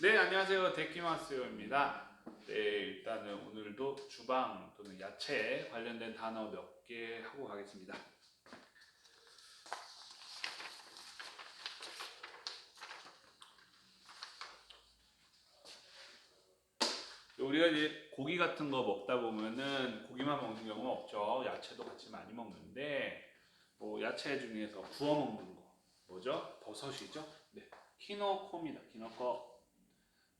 네, 안녕하세요. 데키마스요입니다. 네, 일단은 오늘도 주방 또는 야채 관련된 단어 몇 개 하고 가겠습니다. 우리가 이제 고기 같은 거 먹다 보면은 고기만 먹는 경우는 없죠. 야채도 같이 많이 먹는데 뭐 야채 중에서 구워 먹는 거 뭐죠? 버섯이죠. 네, 키노코입니다. 키노코.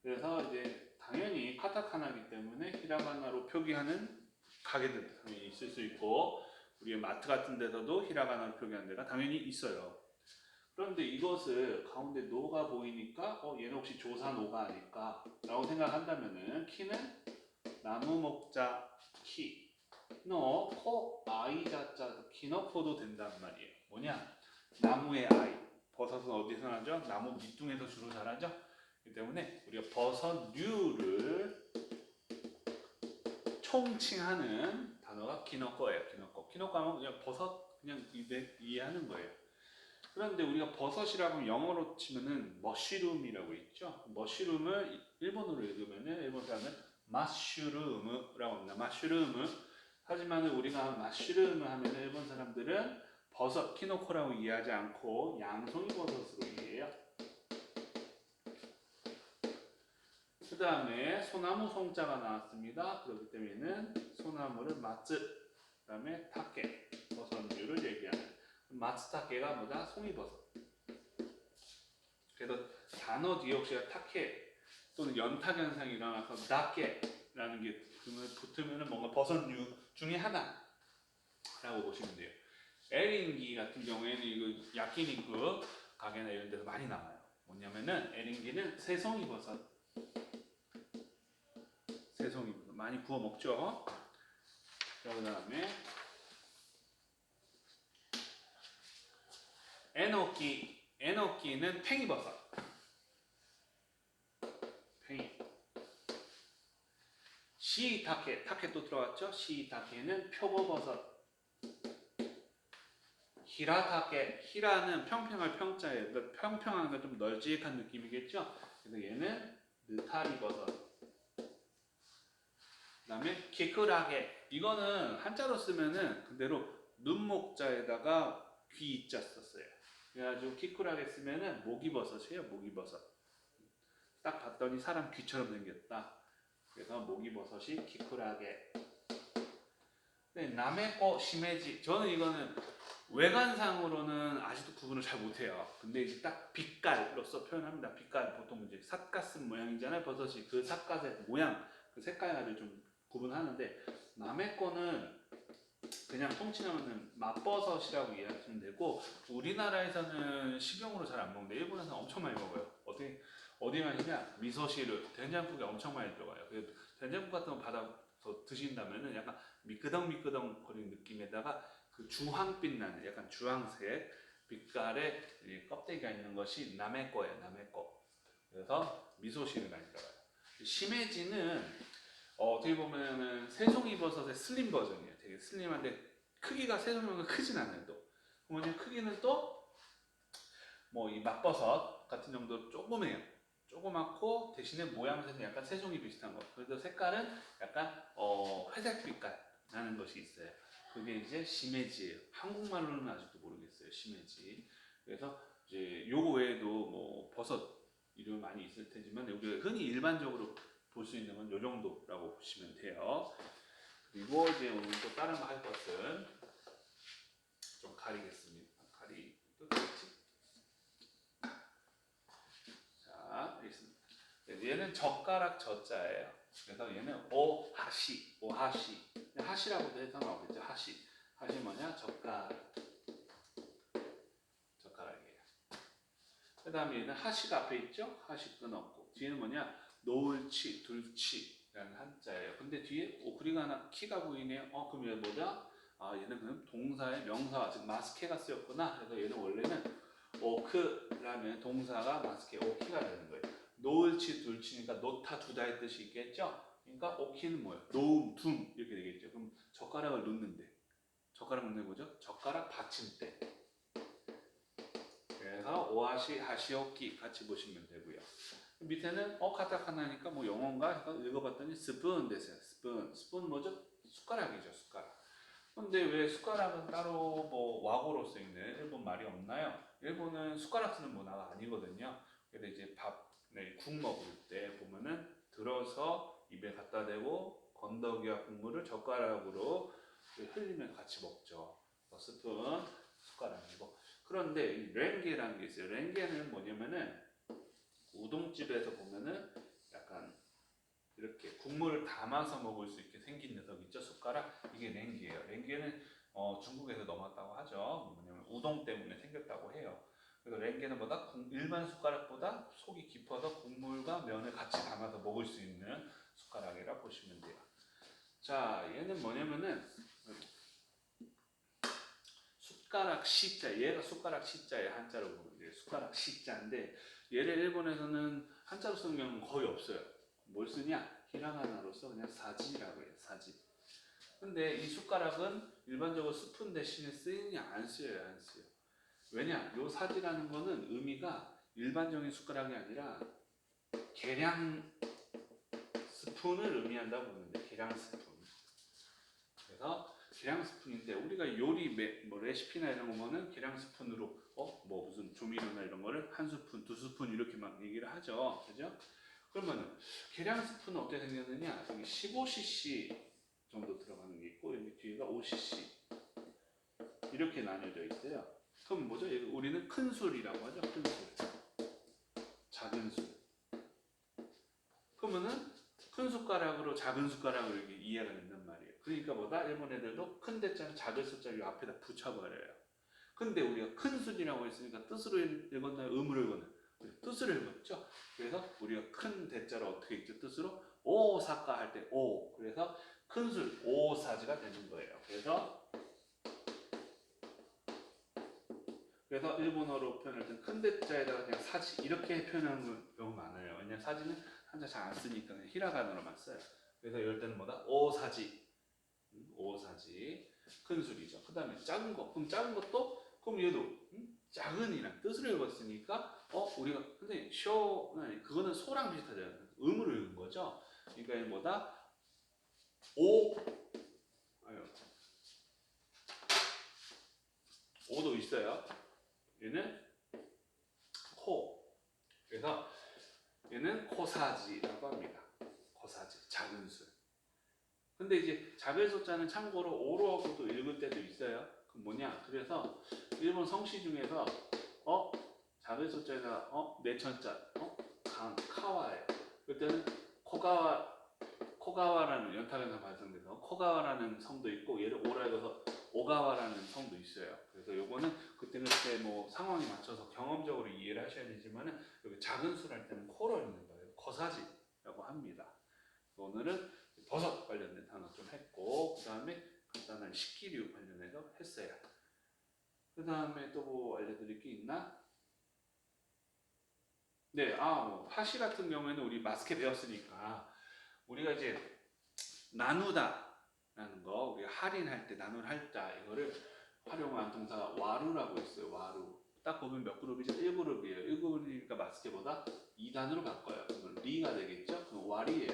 그래서 이제 당연히 카타카나기 때문에 히라가나로 표기하는 가게들 당연히 있을 수 있고 우리의 마트 같은 데서도 히라가나로 표기하는 데가 당연히 있어요. 그런데 이것을 가운데 노가 보이니까 어 얘는 혹시 조사 노가 아닐까 라고 생각한다면은 키는 나무 먹자 키 노, 코, 아이 자자 키노코도 된단 말이에요. 뭐냐? 나무의 아이. 버섯은 어디서 나죠? 나무 밑둥에서 주로 자라죠? 그렇기 때문에 우리가 버섯류를 총칭하는 단어가 키노코예요. 키노코. 키노코 하면 그냥 버섯 그냥 이해, 이해하는 거예요. 그런데 우리가 버섯이라고 영어로 치면은 머쉬룸이라고 있죠. 머쉬룸을 일본어로 읽으면은 일본 사람은 마슈르무라고 합니다. 마슈르무. 하지만 우리가 마슈르무 하면 일본 사람들은 버섯 키노코라고 이해하지 않고 양송이 버섯으 그 다음에 소나무 송자가 나왔습니다. 그렇기 때문에는 소나무를 마츠, 그 다음에 타케, 버섯류를 얘기하는 마츠 타케가 뭐다? 송이버섯. 그래서 단어 뒤에 혹시 타케 또는 연탁 현상이 일어나서 다케라는 게 붙으면 뭔가 버섯류 중에 하나라고 보시면 돼요. 에링기 같은 경우에는 이거 야키니쿠 가게나 이런 데서 많이 나와요. 뭐냐면은 에링기는 새송이 버섯. 버섯 많이 구워 먹죠. 그 다음에 에노키 에노키는 팽이버섯. 팽이. 시타케 타케 또 들어갔죠? 시타케는 표고버섯. 히라타케 히라는 평평할. 그러니까 평평한 건좀 널찍한 느낌이겠죠? 그래서 얘는 느타리 버섯. 그다음에 키크라게 이거는 한자로 쓰면은 그대로 눈목자에다가 귀자 썼어요. 그래가지고 키크라게 쓰면은 모기버섯이에요. 모기버섯. 딱 봤더니 사람 귀처럼 생겼다. 그래서 모기버섯이 키크라게. 네, 남의 거 심해지. 저는 이거는 외관상으로는 아직도 구분을 잘 못해요. 근데 이제 딱 빛깔로서 표현합니다. 빛깔 보통 이제 삿갓은 모양이잖아요. 버섯이 그 삿갓의 모양, 그 색깔을 좀 구분하는데 남의 거는 그냥 통칭하면 맛버섯이라고 이해하시면 되고 우리나라에서는 식용으로 잘 안 먹는데 일본에서는 엄청 많이 먹어요. 어디 어디 마시냐 미소시루 된장국에 엄청 많이 들어가요. 그 된장국 같은 거 받아서 드신다면은 약간 미끄덩미끄덩 거리는 느낌에다가 그 주황빛 나는 약간 주황색 빛깔의 이 껍데기가 있는 것이 남의 거예요. 남의 거. 그래서 미소시루 많이 들어가요. 시메지는 어, 어떻게 보면은 새송이 버섯의 슬림 버전이에요. 되게 슬림한데 크기가 새송이보다 크진 않아요. 또 뭐냐 크기는 또 뭐 이 맛버섯 같은 정도 조그매요. 조그맣고 대신에 모양새는 약간 새송이 비슷한 거. 그래서 색깔은 약간 어, 회색 빛깔 나는 것이 있어요. 그게 이제 시메지예요. 한국말로는 아직도 모르겠어요. 시메지. 그래서 이제 요거 외에도 뭐 버섯 이름 많이 있을 테지만 우리가 흔히 일반적으로 볼 수 있는 건 요 정도라고 보시면 돼요. 그리고 이제 오늘 또 다른 거 할 것은 좀 가리겠습니다. 가리. 네, 얘는 젓가락 젓자예요. 그래서 얘는 오하시, 오하시. 하시라고도 해서 나오겠죠. 하시. 하시 뭐냐? 젓가락. 젓가락이에요. 그 다음에 얘는 하시가 앞에 있죠? 하시 끊었고. 뒤에는 뭐냐? 노을치, 둘치라는 한자예요. 근데 뒤에 오크리가 하나 키가 보이네요. 어, 그럼 얘는 뭐다? 아, 얘는 그럼 동사의 명사와 즉 마스케가 쓰였구나. 그래서 얘는 원래는 오크라는 동사가 마스케, 오키가 되는 거예요. 노을치, 둘치니까 놓다, 두다의 뜻이 있겠죠? 그러니까 오키는 뭐예요? 놓음, 둠 이렇게 되겠죠. 그럼 젓가락을 놓는데 젓가락 놓는 뭐죠? 젓가락 받침대. 그래서 오하시, 하시오키 같이 보시면 되고요. 밑에는 어 카타카나니까 뭐 영어인가 해서 읽어봤더니 스푼 됐어요. 스푼. 스푼 뭐죠? 숟가락이죠. 숟가락. 근데 왜 숟가락은 따로 뭐 와고로 쓰이는 일본 말이 없나요? 일본은 숟가락 쓰는 문화가 아니거든요. 그래서 이제 밥, 네, 국 먹을 때 보면은 들어서 입에 갖다 대고 건더기와 국물을 젓가락으로 흘리면 같이 먹죠. 그래서 스푼, 숟가락이고. 그런데 이 렌게라는 게 있어요. 렌게는 뭐냐면은 우동집에서 보면은 약간 이렇게 국물을 담아서 먹을 수 있게 생긴 녀석 있죠. 숟가락? 이게 랭기예요. 랭게는 어, 중국에서 넘었다고 하죠. 뭐냐면 우동 때문에 생겼다고 해요. 그래서 랭게는 보다 국- 일반 숟가락보다 속이 깊어서 국물과 면을 같이 담아서 먹을 수 있는 숟가락이라 보시면 돼요. 자 얘는 뭐냐면은 숟가락 시자 얘가 숟가락 시자예요 한자로 보면 이제 숟가락 시자인데 얘를 일본에서는 한자로 쓰는 경우는 거의 없어요 뭘 쓰냐? 히라가나로 써 그냥 사지라고 해요. 사지. 근데 이 숟가락은 일반적으로 스푼 대신에 쓰이냐 안 쓰여요, 안 쓰여. 왜냐? 요 사지라는 거는 의미가 일반적인 숟가락이 아니라 계량 스푼을 의미한다고 보는데 계량 스푼. 그래서 계량 스푼인데 우리가 요리 매, 뭐 레시피나 이런 거 보면은 계량 스푼으로 어 뭐 무슨 조미료나 이런 거를 한 스푼, 두 스푼 이렇게 막 얘기를 하죠, 그죠? 그러면은 계량 스푼은 어떻게 생겼느냐? 여기 15cc 정도 들어가는 게 있고 여기 뒤에가 5cc 이렇게 나뉘어져 있어요. 그럼 뭐죠? 우리는 큰 술이라고 하죠. 큰 술, 작은 술. 그러면은 큰 숟가락으로 작은 이렇게 이해가 말이에요. 그러니까 뭐다? 일본 애들도 큰 대자는 작은 숫자를 앞에다 붙여버려요. 근데 우리가 큰 술이라고 했으니까 뜻으로 읽었나요? 음으로 읽었나요? 뜻을 읽었죠. 그래서 우리가 큰 대자로 어떻게 읽죠? 뜻으로 오사카 할 때 오. 그래서 큰 술 오사지가 되는 거예요. 그래서 그래서 일본어로 표현할 때는 큰 대자에다가 그냥 사지 이렇게 표현하는 경우 많아요. 왜냐면 사지는 한자 잘 안 쓰니까 그냥 히라가나로만 써요. 그래서 이럴 때는 뭐다? 오사지. 음, 오사지. 큰 술이죠. 그 다음에 작은 거. 그럼 작은 것도 그럼 얘도 음? 작은이란 뜻으로 읽었으니까 어 우리가 근데 쇼 그거는 소랑 비슷하잖아요. 음으로 읽은 거죠. 그러니까 뭐다? 오 아유 오도 있어요. 얘는 코. 그래서 얘는 코사지라고 합니다. 코사지 작은 술. 근데 이제 작은 소자는 참고로 오로 하고도 읽을 때도 있어요. 그 뭐냐? 그래서 일본 성씨 중에서 어 작은 소자가 어 내천자 어 강 카와예요. 그때는 코가와 코가와라는 연타견사 발성돼서 코가와라는 성도 있고 얘를 오라 읽어서 오가와라는 성도 있어요. 그래서 요거는 그때 그때 뭐 상황에 맞춰서 경험적으로 이해를 하셔야 되지만은 여기 작은 술할 때는 코로 읽는 거예요. 코사지라고 합니다. 오늘은 버섯 관련된 단어 좀 했고 그 다음에 간단한 식기류 관련해서 했어요. 그 다음에 또 뭐 알려드릴 게 있나? 네, 아, 뭐, 하시 같은 경우에는 우리 마스케 배웠으니까, 우리가 이제, 나누다, 라는 거, 우리가 할인할 때, 나눌 할자, 이거를 활용한 동사가 와루라고 있어요, 와루. 딱 보면 몇 그룹이죠? 1그룹이에요. 1그룹이니까 마스케보다 2단으로 바꿔요. 그러면 리가 되겠죠? 그럼 와리예요.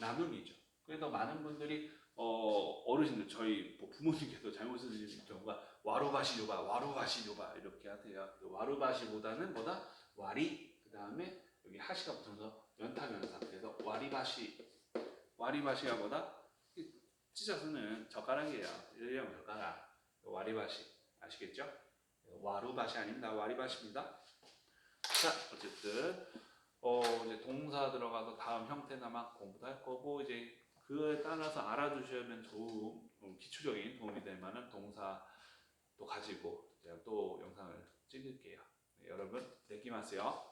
나눔이죠. 그래서 많은 분들이, 어, 어르신들, 저희 뭐 부모님께서 잘못 쓰시는 경우가 와루바시 요바, 와루바시 요바 이렇게 하세요. 그 와루바시보다는 뭐다? 와리 그 다음에 여기 하시가 붙어서 연타면사 그래서 와리바시 와리바시가 뭐다? 이 찢어서는 젓가락이에요. 일형 젓가락 와리바시 아시겠죠? 와루바시 아닙니다. 와리바시입니다. 자 어쨌든 어 들어가서 다음 형태나 막 공부도 할 거고 이제 그에 따라서 알아두시면 좋은 음, 기초적인 도움이 될 만한 동사 또 가지고 제가 또 영상을 찍을게요. 네, 여러분, 내기마세요.